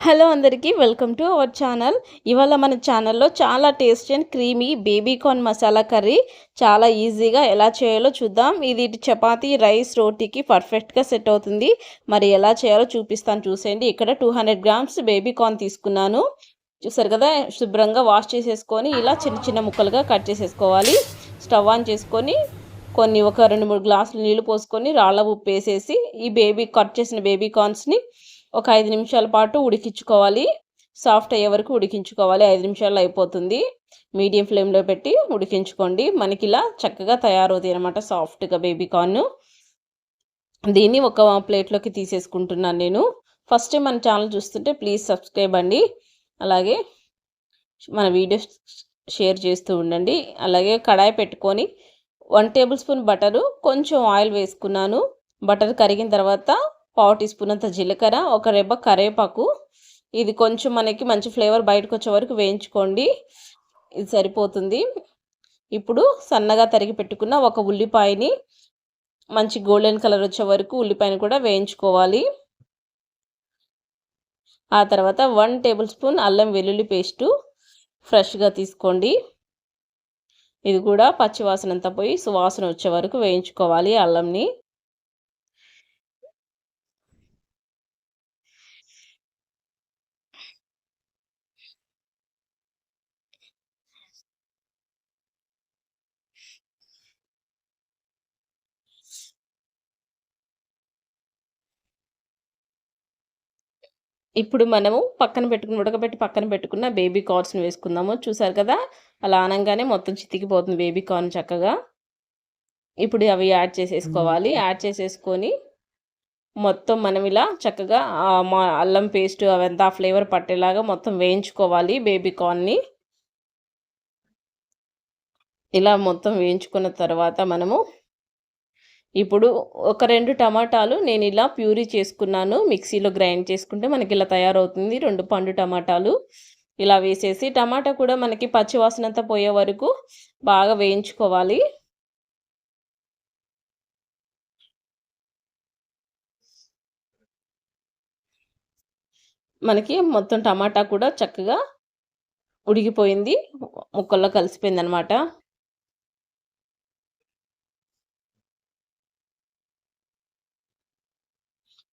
Hello అందరికీ welcome to our channel. ఇవాళ మన ఛానల్లో చాలా tasty and creamy baby corn masala curry చాలా ఈజీగా ఎలా చేయాలో చూద్దాం. ఇది చపాతీ రైస్ రోటీకి పర్ఫెక్ట్గా సెట్ అవుతుంది. మరి ఎలా చేయాలో చూపిస్తాను. చూసేయండి. ఇక్కడ two hundred grams baby corn తీసుకున్నాను. చూసారు కదా? శుభ్రంగా వాష్ చేసేసుకొని ఇలా చిన్న చిన్న ముక్కలుగా కట్ చేసేసుకోవాలి. స్టవ్ ఆన్ చేసుకొని కొన్ని ఒక రెండు మూడు గ్లాసులు నీళ్ళు పోసుకొని రాళ్ళ ఉప్పు వేసేసి ఈ బేబీ కట్ చేసిన బేబీ కార్న్స్ని ఒక ఐదు నిమిషాల పాటు ఉడికించుకోవాలి. సాఫ్ట్ అయ్యే వరకు ఉడికించుకోవాలి. ఐదు నిమిషాల్లో అయిపోతుంది. మీడియం ఫ్లేమ్లో పెట్టి ఉడికించుకోండి. మనకి ఇలా చక్కగా తయారవుతాయి అనమాట సాఫ్ట్గా బేబీ కార్న్. దీన్ని ఒక ప్లేట్లోకి తీసేసుకుంటున్నాను నేను. ఫస్ట్ మన ఛానల్ చూస్తుంటే ప్లీజ్ సబ్స్క్రైబ్ అండి. అలాగే మన వీడియోస్ షేర్ చేస్తూ ఉండండి. అలాగే కడాయి పెట్టుకొని వన్ టేబుల్ స్పూన్ బటరు కొంచెం ఆయిల్ వేసుకున్నాను. బటర్ కరిగిన తర్వాత పావు టీ స్పూన్ అంత జీలకర్ర ఒక రెబ్బ కరివేపాకు ఇది కొంచెం మనకి మంచి ఫ్లేవర్ బయటకు వచ్చే వరకు వేయించుకోండి. ఇది సరిపోతుంది. ఇప్పుడు సన్నగా తరిగి పెట్టుకున్న ఒక ఉల్లిపాయని మంచి గోల్డెన్ కలర్ వచ్చే వరకు ఉల్లిపాయని కూడా వేయించుకోవాలి. ఆ తర్వాత వన్ టేబుల్ స్పూన్ అల్లం వెల్లుల్లి పేస్టు ఫ్రెష్గా తీసుకోండి. ఇది కూడా పచ్చివాసన అంతా పోయి సువాసన వచ్చే వరకు వేయించుకోవాలి అల్లంని. ఇప్పుడు మనము పక్కన పెట్టుకుని ఉడకబెట్టి పక్కన పెట్టుకున్న బేబీ కార్న్స్ని వేసుకుందాము. చూసారు కదా? అలా అనగానే మొత్తం చితికిపోతుంది బేబీ కార్న్ చక్కగా. ఇప్పుడు అవి యాడ్ చేసేసుకోవాలి. యాడ్ చేసేసుకొని మొత్తం మనం ఇలా చక్కగా మా అల్లం పేస్ట్ అవంతా ఫ్లేవర్ పట్టేలాగా మొత్తం వేయించుకోవాలి బేబీ కార్న్ని ఇలా మొత్తం వేయించుకున్న తర్వాత మనము ఇప్పుడు ఒక రెండు టమాటాలు నేను ఇలా ప్యూరీ చేసుకున్నాను. మిక్సీలో గ్రైండ్ చేసుకుంటే మనకి ఇలా తయారవుతుంది. రెండు పండు టమాటాలు ఇలా వేసేసి టమాటా కూడా మనకి పచ్చివాసన అంతా పోయే వరకు బాగా వేయించుకోవాలి. మనకి మొత్తం టమాటా కూడా చక్కగా ఉడికిపోయింది. ముక్కల్లో కలిసిపోయింది అనమాట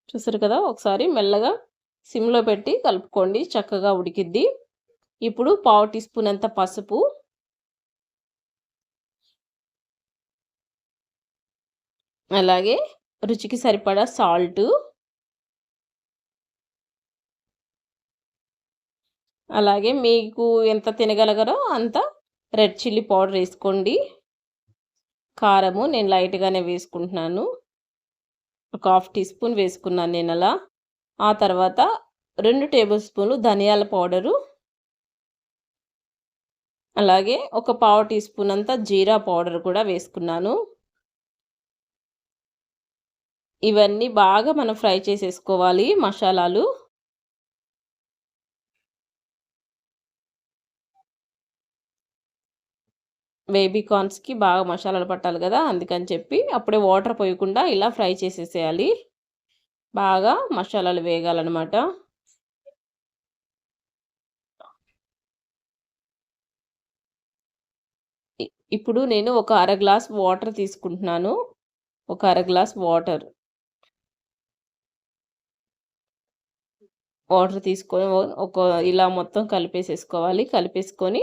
చూసారు కదా? ఒకసారి మెల్లగా సిమ్లో పెట్టి కలుపుకోండి. చక్కగా ఉడికిద్ది. ఇప్పుడు పావు టీ స్పూన్ అంత పసుపు. అలాగే రుచికి సరిపడా సాల్ట్. అలాగే మీకు ఎంత తినగలగరో అంత రెడ్ చిల్లీ పౌడర్ వేసుకోండి. కారము నేను లైట్గానే వేసుకుంటున్నాను. ఒక హాఫ్ టీ స్పూన్ వేసుకున్నాను నేను అలా. ఆ తర్వాత రెండు టేబుల్ స్పూన్లు ధనియాల పౌడరు. అలాగే ఒక పావు టీ స్పూన్ అంతా జీరా పౌడర్ కూడా వేసుకున్నాను. ఇవన్నీ బాగా మనం ఫ్రై చేసేసుకోవాలి మసాలాలు. బేబీ కార్న్స్కి బాగా మసాలాలు పట్టాలి కదా అందుకని చెప్పి అప్పుడే వాటర్ పోయకుండా ఇలా ఫ్రై చేసేసేయాలి. బాగా మసాలాలు వేగాలన్నమాట. ఇప్పుడు నేను ఒక అర గ్లాస్ వాటర్ తీసుకుంటున్నాను. ఒక అర గ్లాస్ వాటర్. వాటర్ తీసుకొని ఒక ఇలా మొత్తం కలిపేసేసుకోవాలి. కలిపేసుకొని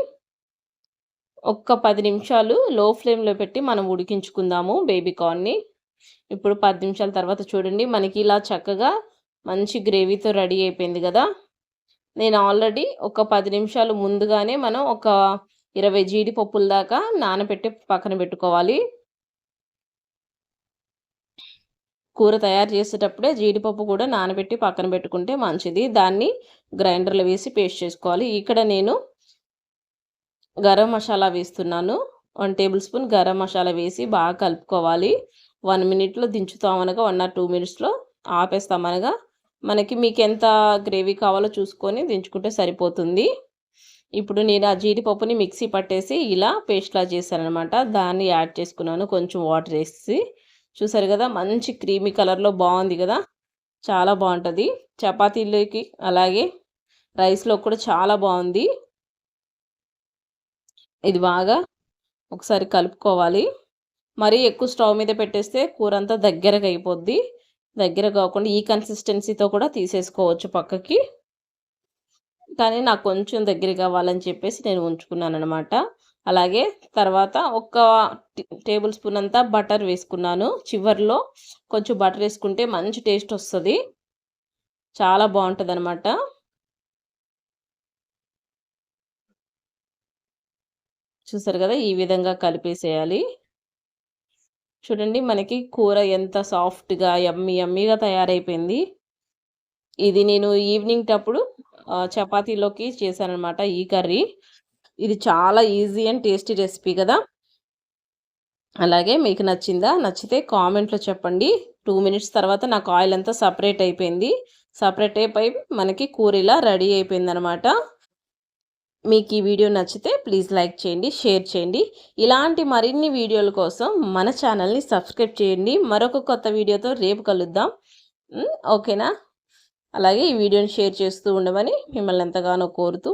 ఒక్క పది నిమిషాలు లో ఫ్లేమ్లో పెట్టి మనం ఉడికించుకుందాము బేబీ కార్న్ని ఇప్పుడు పది నిమిషాల తర్వాత చూడండి మనకి ఇలా చక్కగా మంచి గ్రేవీతో రెడీ అయిపోయింది కదా. నేను ఆల్రెడీ ఒక పది నిమిషాలు ముందుగానే మనం ఒక ఇరవై జీడిపప్పుల దాకా నానబెట్టి పక్కన పెట్టుకోవాలి. కూర తయారు చేసేటప్పుడే జీడిపప్పు కూడా నానబెట్టి పక్కన పెట్టుకుంటే మంచిది. దాన్ని గ్రైండర్లో వేసి పేస్ట్ చేసుకోవాలి. ఇక్కడ నేను గరం మసాలా వేస్తున్నాను. One tablespoon garam masala వేసి బాగా కలుపుకోవాలి. వన్ మినిట్లో దించుతామనగా వన్ ఆర్ టూ మినిట్స్లో ఆపేస్తామనగా మనకి మీకు ఎంత గ్రేవీ కావాలో చూసుకొని దించుకుంటే సరిపోతుంది. ఇప్పుడు నేను ఆ జీడిపప్పుని మిక్సీ పట్టేసి ఇలా పేస్ట్లా చేశాను అనమాట దాన్ని యాడ్ చేసుకున్నాను. కొంచెం వాటర్ వేసి చూసారు కదా మంచి క్రీమీ కలర్లో బాగుంది కదా చాలా బాగుంటుంది. చపాతీలోకి అలాగే రైస్లో కూడా చాలా బాగుంది. ఇది బాగా ఒకసారి కలుపుకోవాలి. మరీ ఎక్కువ స్టవ్ మీద పెట్టేస్తే కూర అంతా దగ్గరగా అయిపోద్ది. దగ్గర కాకుండా ఈ కన్సిస్టెన్సీతో కూడా తీసేసుకోవచ్చు పక్కకి. కానీ నాకు కొంచెం దగ్గర కావాలని చెప్పేసి నేను ఉంచుకున్నాను అనమాట అలాగే తర్వాత ఒక టేబుల్ స్పూన్ అంతా బటర్ వేసుకున్నాను. చివరిలో కొంచెం బటర్ వేసుకుంటే మంచి టేస్ట్ వస్తుంది. చాలా బాగుంటుంది అనమాట చూసారు కదా ఈ విధంగా కలిపేసేయాలి. చూడండి మనకి కూర ఎంత సాఫ్ట్గా ఎమ్మి ఎమ్మిగా తయారైపోయింది. ఇది నేను ఈవినింగ్ టప్పుడు చపాతీలోకి చేశానమాట ఈ కర్రీ. ఇది చాలా ఈజీ అండ్ టేస్టీ రెసిపీ కదా. అలాగే మీకు నచ్చిందా నచ్చితే కామెంట్లో చెప్పండి. టూ మినిట్స్ తర్వాత నాకు ఆయిల్ అంతా సపరేట్ అయిపోయింది. సపరేట్ అయిపోయి మనకి కూర ఇలా రెడీ అయిపోయింది అనమాట మీకు ఈ వీడియో నచ్చితే ప్లీజ్ లైక్ చేయండి షేర్ చేయండి. ఇలాంటి మరిన్ని వీడియోల కోసం మన ఛానల్ని సబ్స్క్రైబ్ చేయండి. మరొక కొత్త వీడియోతో రేపు కలుద్దాం. ఓకేనా? అలాగే ఈ వీడియోని షేర్ చేస్తూ ఉండమని మిమ్మల్ని ఎంతగానో కోరుతూ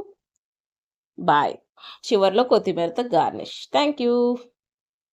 బాయ్. చివరిలో కొత్తిమీరతో గార్నిష్. Thank you.